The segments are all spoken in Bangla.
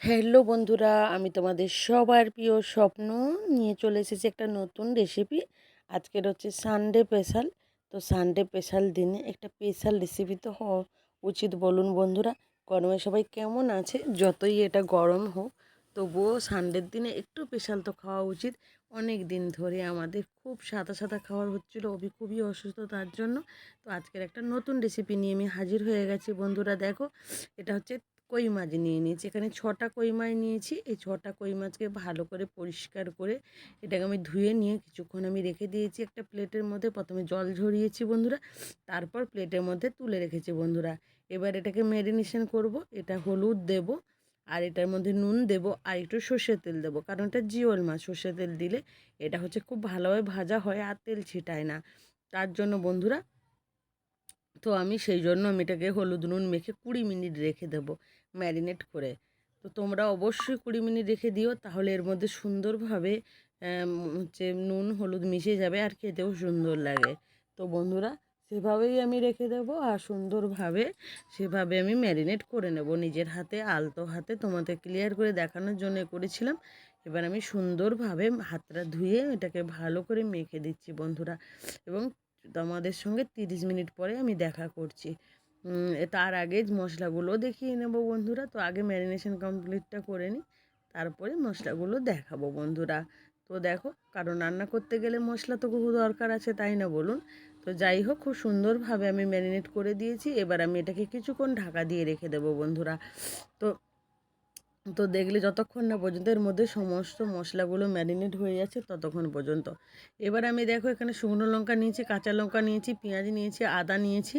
হ্যালো বন্ধুরা, আমি তোমাদের সবার প্রিয় স্বপ্ন নিয়ে চলে এসেছি একটা নতুন রেসিপি আজকের হচ্ছে সানডে স্পেশাল তো সানডে স্পেশাল দিনে একটা স্পেশাল রেসিপি তো হওয়া উচিত বলুন বন্ধুরা। গরমে সবাই কেমন আছে? যতই এটা গরম হোক, তবুও সানডের দিনে একটু স্পেশাল তো খাওয়া উচিত। অনেক দিন ধরে আমাদের খুব সাদা সাদা খাওয়ার হচ্ছিল, অভি খুবই অসুস্থ তার জন্য। তো আজকের একটা নতুন রেসিপি নিয়ে আমি হাজির হয়ে গেছি বন্ধুরা, দেখো। এটা হচ্ছে কই মাছ নিয়ে নিয়েছি। এখানে ছটা কই মাছ নিয়েছি। এই ছটা কই মাছকে ভালো করে পরিষ্কার করে এটাকে আমি ধুয়ে নিয়ে কিছুক্ষণ আমি রেখে দিয়েছি একটা প্লেটের মধ্যে। প্রথমে জল ঝরিয়েছি বন্ধুরা, তারপর প্লেটের মধ্যে তুলে রেখেছি বন্ধুরা। এবার এটাকে ম্যারিনেশন করব, এটা হলুদ দেব আর এটার মধ্যে নুন দেব আর একটু সর্ষের তেল দেবো। কারণ এটা জিওল মাছ, সর্ষের তেল দিলে এটা হচ্ছে খুব ভালোভাবে ভাজা হয় আর তেল ছিটায় না। তার জন্য বন্ধুরা, তো আমি সেই জন্য আমি এটাকে হলুদ নুন মেখে কুড়ি মিনিট রেখে দেবো। ম্যারিনেট করে। তো তোমরা অবশ্যই কুড়ি মিনিট রেখে দিও, তাহলে এর মধ্যে সুন্দরভাবে হচ্ছে নুন, হলুদ মিশে যাবে আর খেতেও সুন্দর লাগে। তো বন্ধুরা, সেভাবেই আমি রেখে দেবো আর সুন্দরভাবে সেভাবে আমি ম্যারিনেট করে নেব। নিজের হাতে, আলতো হাতে তোমাদের ক্লিয়ার করে দেখানোর জন্য করেছিলাম। এবার আমি সুন্দরভাবে হাতটা ধুয়ে এটাকে ভালো করে মেখে দিচ্ছি বন্ধুরা। এবং তোমাদের সঙ্গে তিরিশ মিনিট পরে আমি দেখা করছি। তার আগে মশলাগুলো দেখিয়ে নেব বন্ধুরা। তো আগে ম্যারিনেশন কমপ্লিটটা করে নিই, তারপরে মশলাগুলো দেখাবো বন্ধুরা। তো দেখো কারণ রান্না করতে গেলে মশলা তো খুব দরকার আছে, তাই না বলুন? তো যাই হোক, খুব সুন্দরভাবে আমি ম্যারিনেট করে দিয়েছি। এবার আমি এটাকে কিছুক্ষণ ঢাকা দিয়ে রেখে দেবো বন্ধুরা। তো তো দেখলে যতক্ষণ না পর্যন্ত এর মধ্যে সমস্ত মশলাগুলো ম্যারিনেট হয়ে যাচ্ছে, ততক্ষণ পর্যন্ত। এবার আমি দেখো এখানে শুকনো লঙ্কা নিয়েছি, কাঁচা লঙ্কা নিয়েছি, পেঁয়াজ নিয়েছি, আদা নিয়েছি।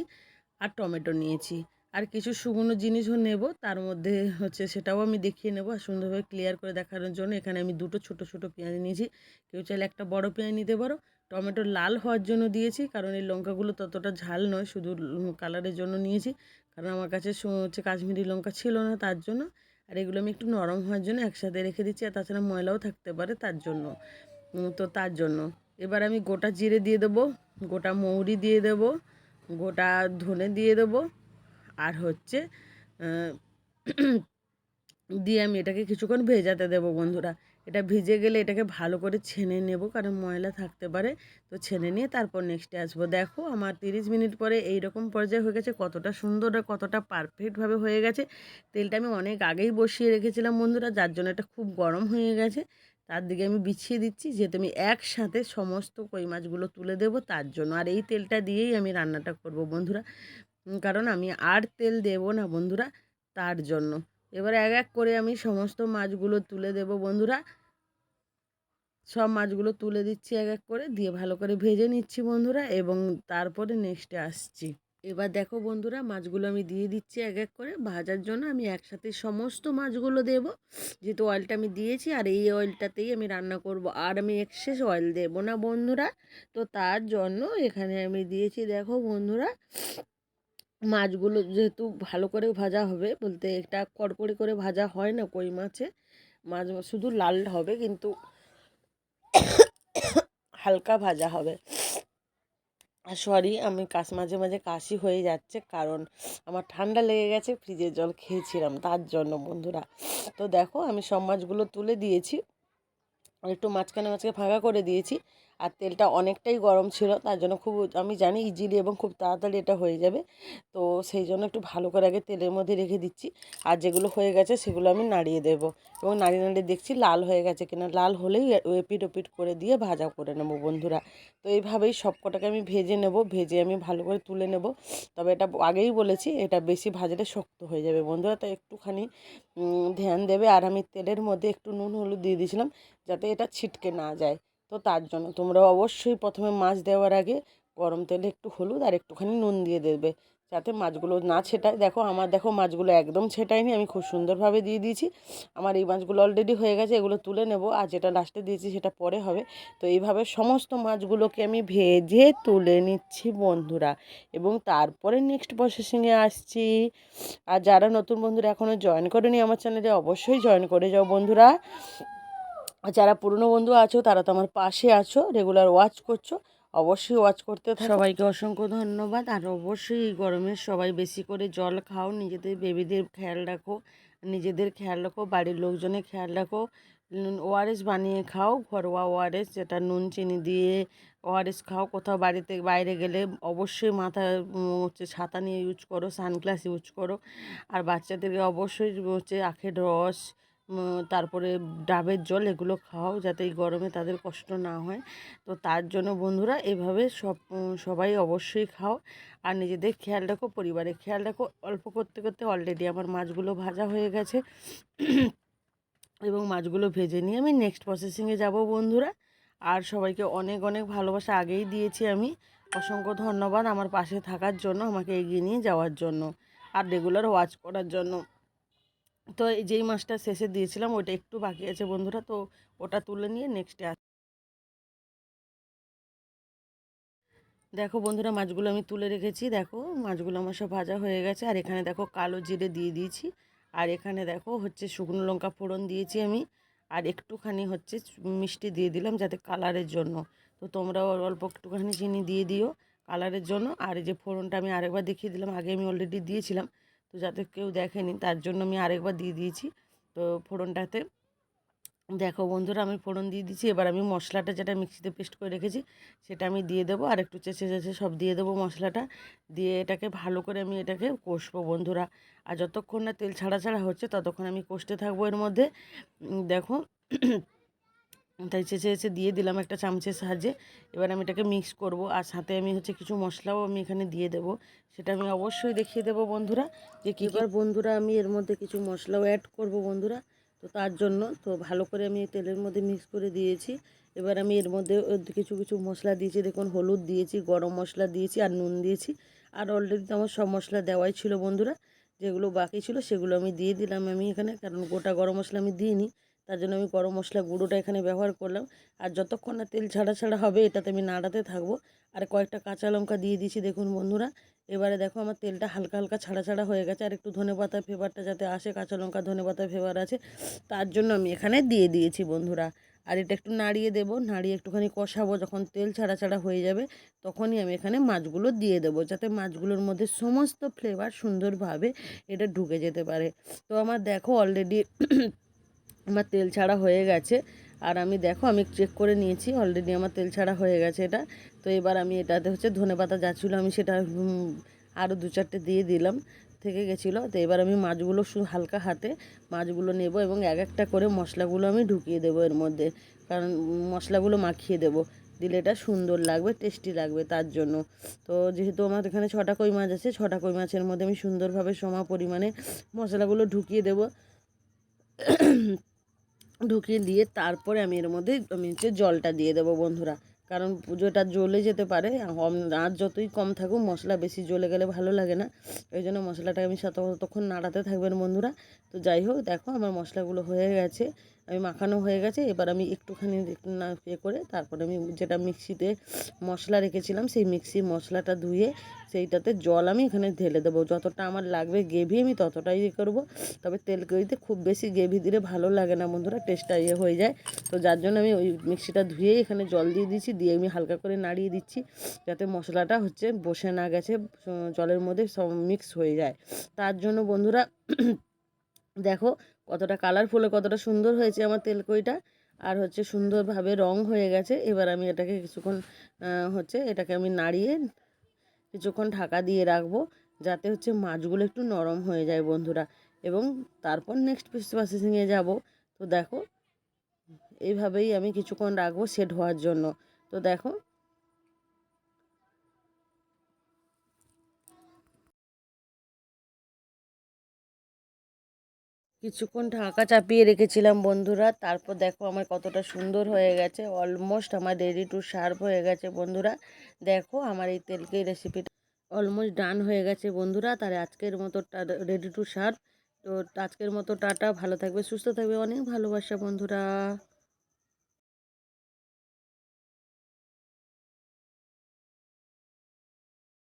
আর টমেটো নিয়েছি। আর কিছু শুকনো জিনিসও নেব, তার মধ্যে হচ্ছে সেটাও আমি দেখিয়ে নেব। আর সুন্দরভাবে ক্লিয়ার করে দেখানোর জন্য এখানে আমি দুটো ছোট ছোট পেঁয়াজ নিয়েছি। কেউ চাইলে একটা বড় পেঁয়াজ নিতে পারো। টমেটো লাল হওয়ার জন্য দিয়েছি, কারণ এই লঙ্কাগুলো ততটা ঝাল নয়, শুধু কালারের জন্য নিয়েছি। কারণ আমার কাছে হচ্ছে কাশ্মীরি লঙ্কা ছিল না তার জন্য। আর এগুলো আমি একটু নরম হওয়ার জন্য একসাথে রেখে দিচ্ছি, আর তাছাড়া ময়লাও থাকতে পারে তার জন্য। তো তার জন্য। এবার আমি গোটা জিরে দিয়ে দেবো, গোটা মৌরি দিয়ে দেবো। গোটা ধনে দিয়ে দেবো। আর হচ্ছে দিয়ে আমি এটাকে কিছুক্ষণ ভেজাতে দেবো বন্ধুরা। এটা ভিজে গেলে এটাকে ভালো করে ছেনে নেব, কারণ ময়লা থাকতে পারে। তো ছেনে নিয়ে তারপর নেক্সটে আসব। দেখো, আমার তিরিশ মিনিট পরে এই রকম পর্যায়ে হয়ে গেছে, কতটা সুন্দর আর কতটা পারফেক্টভাবে হয়ে গেছে। তেলটা আমি অনেক আগেই বসিয়ে রেখেছিলাম বন্ধুরা, যার জন্য এটা খুব গরম হয়ে গেছে। তার দিকে আমি বিছিয়ে দিচ্ছি, যেহেতু আমি একসাথে সমস্ত কই মাছগুলো তুলে দেবো তার জন্য। আর এই তেলটা দিয়েই আমি রান্নাটা করব বন্ধুরা। কারণ আমি আর তেল দেব না বন্ধুরা তার জন্য। এবার এক এক করে আমি সমস্ত মাছগুলো তুলে দেব বন্ধুরা। সব মাছগুলো তুলে দিচ্ছি এক এক করে, দিয়ে ভালো করে ভেজে নিচ্ছি বন্ধুরা, এবং তারপরে নেক্সটে আসছি। এবার দেখো বন্ধুরা, মাছগুলো আমি দিয়ে দিচ্ছি এক এক করে। ভাজার জন্য আমি একসাথে সমস্ত মাছগুলো দেব। যেহেতু অয়েলটা আমি দিয়েছি, আর এই অয়েলটাতেই আমি রান্না করব। আর আমি এক্সেস অয়েল দেব না বন্ধুরা। তো তার জন্য এখানে আমি দিয়েছি, দেখো বন্ধুরা, মাছগুলো যেহেতু ভালো করে ভাজা হবে, বলতে একটা কড়কড়ি করে ভাজা হয় না কই মাছে। মাছ শুধু লাল হবে, কিন্তু হালকা ভাজা হবে। সরি আমি কাশ মাঝে মাঝে কাশি হয়ে যাচ্ছে কারণ আমার ঠান্ডা লেগে গেছে ফ্রিজের জল খেয়েছিলাম, তার জন্য বন্ধুরা। তো দেখো, আমি সব মাছগুলো তুলে দিয়েছি, একটু মাঝখানে মাঝখানে ফাঁকা করে দিয়েছি। আর তেলটা অনেকটাই গরম ছিল, তার জন্য খুব আমি জানি ইজিলি এবং খুব তাড়াতাড়ি এটা হয়ে যাবে। তো সেই জন্য একটু ভালো করে আগে তেলের মধ্যে রেখে দিচ্ছি। আর যেগুলো হয়ে গেছে সেগুলো আমি নাড়িয়ে দেবো। এবং নাড়িয়ে নাড়িয়ে দেখছি লাল হয়ে গেছে কিনা। লাল হলেই এপিট ওপিট করে দিয়ে ভাজা করে নেব বন্ধুরা। তো এইভাবেই সব কটাকে আমি ভেজে নেব। ভেজে আমি ভালো করে তুলে নেব। তবে এটা আগেই বলেছি, এটা বেশি ভাজলে শক্ত হয়ে যাবে বন্ধুরা। তো একটুখানি ধ্যান দেবে। আর আমি তেলের মধ্যে একটু নুন, হলুদ দিয়ে দিয়েছিলাম, যাতে এটা ছিটকে না যায়। তো তার জন্য তোমরা অবশ্যই প্রথমে মাছ দেওয়ার আগে গরম তেলে একটু হলুদ আর একটুখানি নুন দিয়ে দেবে। যাতে মাছগুলো না ছেটায়। দেখো, আমার দেখো মাছগুলো একদম ছেটায়নি, আমি খুব সুন্দরভাবে দিয়ে দিয়েছি। আমার এই মাছগুলো অলরেডি হয়ে গেছে, এগুলো তুলে নেব। আর যেটা লাস্টে দিয়েছি সেটা পরে হবে। তো এইভাবে সমস্ত মাছগুলোকে আমি ভেজে তুলে নিচ্ছি, বন্ধুরা। এবং তারপরে নেক্সট প্রসেসিংয়ে আসছি। আর যারা নতুন বন্ধুরা এখনও জয়েন করেনি আমার চ্যানেলে অবশ্যই জয়েন করে যাও, বন্ধুরা। যারা পুরনো বন্ধু আছো তারা তো আমার পাশে আছো রেগুলার ওয়াচ করছ অবশ্যই ওয়াচ করতে সবাইকে অসংখ্য ধন্যবাদ। আর অবশ্যই এই গরমে সবাই বেশি করে জল খাও নিজেদের বেবিদের খেয়াল রাখো নিজেদের খেয়াল রাখো বাড়ির লোকজনের খেয়াল রাখো ওআরএস বানিয়ে খাও ঘরোয়া ওআরএস যেটা নুন চিনি দিয়ে ওআরএস খাও কোথাও বাড়িতে বাইরে গেলে অবশ্যই উম, হচ্ছে ছাতা নিয়ে ইউজ করো সানগ্লাস ইউজ করো। আর বাচ্চাদেরকে অবশ্যই হচ্ছে আখের রস তারপরে ডাবের জল এগুলো খাওয়াও যাতে এই গরমে তাদের কষ্ট না হয়। তো তার জন্য বন্ধুরা এভাবে সব সবাই অবশ্যই খাও। আর নিজেদের খেয়াল রাখো, পরিবারের খেয়াল রাখো। অল্প করতে করতে অলরেডি আমার মাছগুলো ভাজা হয়ে গেছে। এবং মাছগুলো ভেজে নিয়ে আমি নেক্সট প্রসেসিংয়ে যাব বন্ধুরা। আর সবাইকে অনেক অনেক ভালোবাসা আগেই দিয়েছি আমি। অসংখ্য ধন্যবাদ আমার পাশে থাকার জন্য, আমাকে এগিয়ে নিয়ে যাওয়ার জন্য। আর রেগুলার ওয়াচ করার জন্য। তো যেই মাছটা শেষে দিয়েছিলাম ওটা একটু বাকি আছে বন্ধুরা, তো ওটা তুলে নিয়ে নেক্সটে দেখো বন্ধুরা মাছগুলো আমি তুলে রেখেছি, দেখো মাছগুলো আমার সব ভাজা হয়ে গেছে, আর এখানে দেখো কালো জিরে দিয়ে দিয়েছি, আর এখানে দেখো হচ্ছে শুকনো লঙ্কা ফোড়ন দিয়েছি আমি, আর একটুখানি হচ্ছে মিষ্টি দিয়ে দিলাম যাতে কালারের জন্য, তো তোমরাও অল্প একটুখানি চিনি দিয়ে দিও কালারের জন্য, আর এই যে ফোড়নটা আমি আরেকবার দেখিয়ে দিলাম, আগে আমি অলরেডি দিয়েছিলাম তো যাতে কেউ দেখেনি, তার জন্য আমি আরেকবার দিয়ে দিয়েছি। তো ফোড়নটাতে দেখো বন্ধুরা, আমি ফোড়ন দিয়ে দিচ্ছি এবার আমি মশলাটা যেটা মিক্সিতে পেস্ট করে রেখেছি, সেটা আমি দিয়ে দেবো। আর একটু চেঁচে চেঁচে সব দিয়ে দেবো মশলাটা। দিয়ে এটাকে ভালো করে আমি এটাকে কষবো বন্ধুরা। আর যতক্ষণ না তেল ছাড়া ছাড়া হচ্ছে, ততক্ষণ আমি কষতে থাকব এর মধ্যে। দেখো তাই চেঁচে চেঁচে দিয়ে দিলাম একটা চামচের সাহায্যে। এবার আমি এটাকে মিক্স করব আর সাথে আমি হচ্ছে কিছু মশলাও আমি এখানে দিয়ে দেব। সেটা আমি অবশ্যই দেখিয়ে দেবো বন্ধুরা যে কী এবার বন্ধুরা আমি এর মধ্যে কিছু মশলাও অ্যাড করব বন্ধুরা। তো তার জন্য তো ভালো করে আমি তেলের মধ্যে মিক্স করে দিয়েছি। এবার আমি এর মধ্যে কিছু কিছু মশলা দিয়েছি, দেখুন হলুদ দিয়েছি, গরম মশলা দিয়েছি আর নুন দিয়েছি। আর অলরেডি তো আমার সব মশলা দেওয়াই ছিল বন্ধুরা। যেগুলো বাকি ছিল সেগুলো আমি দিয়ে দিলাম আমি এখানে, কারণ গোটা গরম মশলা আমি দিইনি। তার জন্য আমি গরম মশলা গুঁড়োটা এখানে ব্যবহার করলাম। আর যতক্ষণ না তেল ছাড়া ছাড়া হবে, এটাতে আমি নাড়াতে থাকব। আর কয়েকটা কাঁচা লঙ্কা দিয়ে দিয়েছি, দেখুন বন্ধুরা। এবারে দেখো আমার তেলটা হালকা হালকা ছাড়া ছাড়া হয়ে গেছে। আর একটু ধনে পাতা ফ্লেভারটা যাতে আসে, কাঁচা লঙ্কা, ধনে পাতা ফ্লেভার আছে, তার জন্য আমি এখানে দিয়ে দিয়েছি বন্ধুরা। আর এটা একটু নাড়িয়ে দেবো, নাড়িয়ে একটুখানি কষাবো। যখন তেল ছাড়া ছাড়া হয়ে যাবে, তখনই আমি এখানে মাছগুলো দিয়ে দেবো, যাতে মাছগুলোর মধ্যে সমস্ত ফ্লেভার সুন্দরভাবে এটা ঢুকে যেতে পারে। তো আমার দেখো অলরেডি আমার তেল ছাড়া হয়ে গেছে। আর আমি দেখো, আমি চেক করে নিয়েছি অলরেডি আমার তেল ছাড়া হয়ে গেছে এটা। তো এবার আমি এটাতে হচ্ছে ধনে পাতা যা ছিল আমি সেটা আরও দু চারটে দিয়ে দিলাম, থেকে গেছিল। তো এবার আমি মাছগুলো হালকা হাতে মাছগুলো নেব এবং এক একটা করে মশলাগুলো আমি ঢুকিয়ে দেবো এর মধ্যে। কারণ মশলাগুলো মাখিয়ে দেবো। দিলে এটা সুন্দর লাগবে টেস্টি লাগবে তার জন্য। তো যেহেতু আমার এখানে ছটা কই মাছ আছে, ছটা কই মাছের মধ্যে আমি সুন্দরভাবে সমা পরিমাণে মশলাগুলো ঢুকিয়ে দেবো। ঢুকিয়ে দিয়ে তারপরে আমি এর মধ্যে, আমি হচ্ছে জলটা দিয়ে দেবো বন্ধুরা। কারণ পুজোটা জ্বলে যেতে পারে। আর যতই কম থাকুক, মশলা বেশি জ্বলে গেলে ভালো লাগে না। ওই জন্য মশলাটা আমি ততক্ষণ নাড়াতে থাকবেন বন্ধুরা। তো যাই হোক, দেখো আমার মশলাগুলো হয়ে গেছে। আমি মাখানো হয়ে গেছে, এবার আমি একটুখানি না ইয়ে করে তারপরে আমি যেটা মিক্সিতে মশলা রেখেছিলাম, সেই মিক্সির মশলাটা ধুয়ে সেইটাতে জল আমি এখানে ঢেলে দেবো। যতটা আমার লাগবে গ্রেভি আমি ততটাই ইয়ে করব। তবে তেল করিতে খুব বেশি গ্রেভি দিলে ভালো লাগে না বন্ধুরা টেস্টটা ইয়ে হয়ে যায়। তো যার জন্য আমি ওই মিক্সিটা ধুয়ে এখানে জল দিয়ে দিচ্ছি দিয়ে আমি হালকা করে নাড়িয়ে দিচ্ছি যাতে মশলাটা হচ্ছে বসে না গেছে, জলের মধ্যে সব মিক্স হয়ে যায়। তার জন্য বন্ধুরা, দেখো কতটা কালারফুল কতটা সুন্দর হয়েছে আমার তেলকইটা আর হচ্ছে সুন্দরভাবে রং হয়ে গেছে। এবার আমি এটাকে কিছুক্ষণ হচ্ছে এটাকে আমি নাড়িয়ে কিছুক্ষণ ঢাকা দিয়ে রাখব, যাতে হচ্ছে মাছগুলো একটু নরম হয়ে যায় বন্ধুরা। এবং তারপর নেক্সট পিস প্রসেসিংয়ে যাব। তো দেখো, এইভাবেই আমি কিছুক্ষণ রাখব সেট হওয়ার জন্য। তো দেখো কিছুক্ষণ ঢাকা চাপিয়ে রেখেছিলাম বন্ধুরা। তারপর দেখো আমার কতটা সুন্দর হয়ে গেছে। অলমোস্ট আমার রেডি টু সার্ভ হয়ে গেছে বন্ধুরা। দেখো আমার এই তেলকে রেসিপিটা অলমোস্ট ডান হয়ে গেছে বন্ধুরা। তার আজকের মতো রেডি টু সার্ভ তো আজকের মতো টাটা, ভালো থাকবে, সুস্থ থাকবে। অনেক ভালোবাসা বন্ধুরা।